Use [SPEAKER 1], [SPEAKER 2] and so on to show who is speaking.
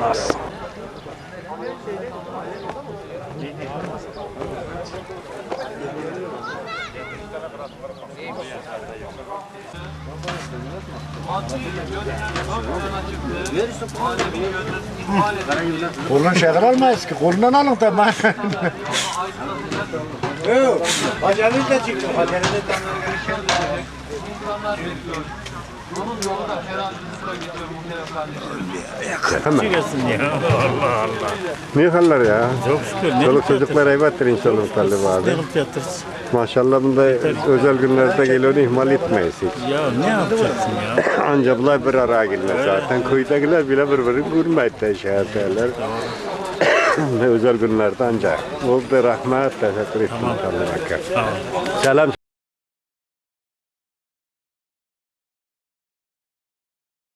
[SPEAKER 1] Nasıl?
[SPEAKER 2] Kolun şeker almayız ki. Kolundan alın tamam.
[SPEAKER 3] Haceriniz de çıktı. Haceriniz de
[SPEAKER 4] Ne yakarlar ya?
[SPEAKER 1] Çok şükür.
[SPEAKER 4] Çoluk çocuklar eyvattir inşallah.
[SPEAKER 1] Yılıp yatırsın.
[SPEAKER 4] Maşallah bunda özel günlerde geliyor ihmal etmeyiz hiç.
[SPEAKER 1] Ya ne yapacaksın ya?
[SPEAKER 4] Anca bunlar bir araya gelmez zaten. Köydekiler bile birbirini görmeydi ederler. özel günlerde ancak. Oldu rahmet teşekkür ettim. Selam.